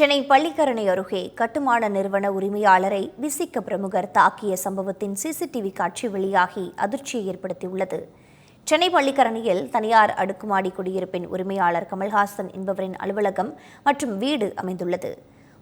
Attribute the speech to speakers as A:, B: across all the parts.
A: சென்னை பள்ளிக்கரணை அருகே கட்டுமான நிறுவன உரிமையாளரை விசிக்க பிரமுகர் தாக்கிய சம்பவத்தின் சிசிடிவி காட்சி வெளியாகி அதிர்ச்சியை ஏற்படுத்தியுள்ளது. சென்னை பள்ளிக்கரணியில் தனியார் அடுக்குமாடி குடியிருப்பின் உரிமையாளர் கமல்ஹாசன் என்பவரின் அலுவலகம் மற்றும் வீடு அமைந்துள்ளது.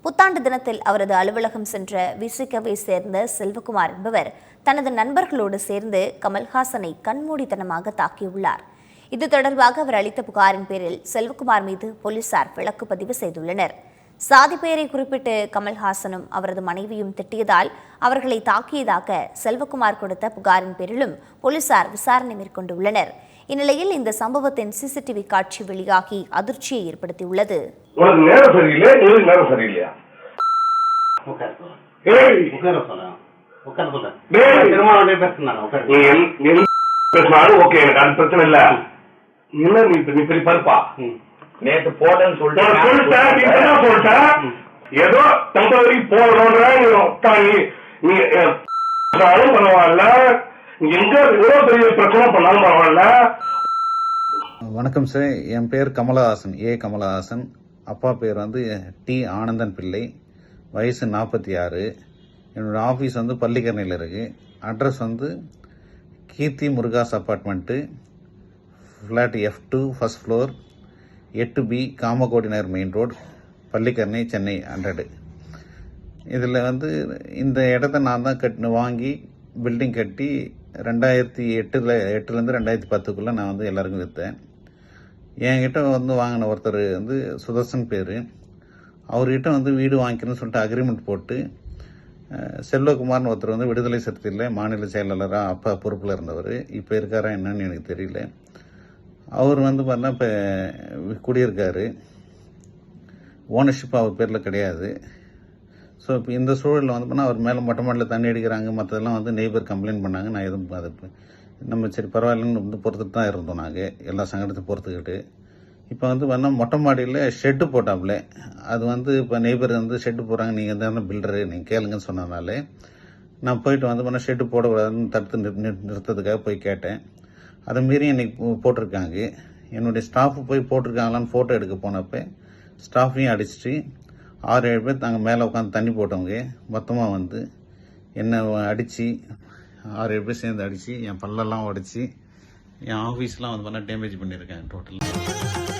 A: புத்தாண்டு தினத்தில் அவரது அலுவலகம் சென்ற விசிகவை சேர்ந்த செல்வகுமார் என்பவர் தனது நண்பர்களோடு சேர்ந்து கமல்ஹாசனை கண்மூடித்தனமாக தாக்கியுள்ளார். இது தொடர்பாக அவர் அளித்த புகாரின் பேரில் செல்வகுமார் மீது போலீசார் வழக்கு பதிவு செய்துள்ளனர். சாதி பெயரை குறிப்பிட்டு கமல்ஹாசனும் அவரது மனைவியும் திட்டியதால் அவர்களை தாக்கியதாக செல்வகுமார் கொடுத்த புகாரின் பேரிலும் போலீசார் விசாரணை மேற்கொண்டுள்ளனர். இந்நிலையில் இந்த சம்பவத்தின் சிசிடிவி காட்சி வெளியாகி அதிர்ச்சியை ஏற்படுத்தியுள்ளது.
B: பேசுனாங்க
C: ஓகே எனக்கு அது பிரச்சனை இல்ல. என்ன நீ இப்ப- நீ பெரிய பருப்பா.
D: நேத்து
C: சொல்லிட்டேன் நீ
D: சொல்லிட்டு
C: இப்பதான் சொல்லிட்டேன். ஏதோ டெம்பரரி போகணுன்ற நீ எங்க எவ்வளவு பெரிய பிரச்சனை பண்ணாலும் பரவாயில்ல.
E: வணக்கம் சார். என் பேர் கமலஹாசன் ஏ கமலஹாசன். அப்பா பேர் வந்து டி ஆனந்தன் பிள்ளை. வயசு நாற்பத்தி ஆறு என்னோடய ஆஃபீஸ் வந்து பள்ளிக்கரணையில் இருக்குது அட்ரஸ் வந்து Keerthi Murugas apartment flat F two first floor எட்டு B Kamakotinagar main road Pallikaranai Chennai hundred இதில் வந்து இந்த இடத்த நான் தான் கட்டின வாங்கி பில்டிங் கட்டி ரெண்டாயிரத்தி எட்டில் எட்டுலேருந்து ரெண்டாயிரத்தி பத்துக்குள்ளே நான் வந்து எல்லாருக்கும் விற்றேன் என்கிட்ட வந்து வாங்கின ஒருத்தர் வந்து சுதர்சன் பேர். அவர்கிட்ட வந்து வீடு வாங்கிக்கணும்னு சொல்லிட்டு அக்ரிமெண்ட் போட்டு செல்வகுமார்னு ஒருத்தர் வந்து விடுதலை சிறுத்தையில் மாநில செயலாளராக அப்பா பொறுப்பில் இருந்தவர். இப்போ இருக்காரா என்னன்னு எனக்கு தெரியல. அவர் வந்து பார்த்தீங்கன்னா இப்போ குடியிருக்காரு. ஓனர்ஷிப் அவர் பேரில் கிடையாது. ஸோ இப்போ இந்த சூழலில் வந்து பண்ணால் அவர் மேலே மொட்டை மாடியில் தண்ணி அடிக்கிறாங்க மற்றதெல்லாம் வந்து நெய்பர் கம்ப்ளைண்ட் பண்ணாங்க. நான் எதுவும் அதை நம்ம சரி பரவாயில்லன்னு வந்து பொறுத்துட்டு தான் இருந்தோம் நாங்கள் எல்லா சங்கடத்தையும் பொறுத்துக்கிட்டு. இப்போ வந்து பார்த்தா மொட்டை மாடியில் ஷெட்டு போட்டாப்புல அது வந்து இப்போ நெய்பர் வந்து ஷெட்டு போடுறாங்க நீங்கள் தானே பில்டரு நீங்கள் கேளுங்கன்னு சொன்னதுனால. நான் போயிட்டு வந்து பண்ணால் ஷெட்டு போடக்கூடாதுன்னு தடுத்து நிறு- நிறுத்ததுக்காக போய் கேட்டேன். அதை மீறி இன்றைக்கி போ- போட்டிருக்காங்க. என்னுடைய ஸ்டாஃப் போய் போட்டிருக்காங்களான்னு ஃபோட்டோ எடுக்க போனப்போ ஸ்டாஃபையும் அடிச்சிட்டு ஆறு ஏழு பேர் நாங்கள் மேலே உட்காந்து தண்ணி போட்டவங்க. மொத்தமாக வந்து என்னை அடித்து ஆறு ஏழு பேர் சேர்ந்து அடித்து என் பல்லெல்லாம் உடச்சி என் ஆஃபீஸ்லாம் வந்து பண்ணால் டேமேஜ் பண்ணியிருக்கேன் டோட்டலாக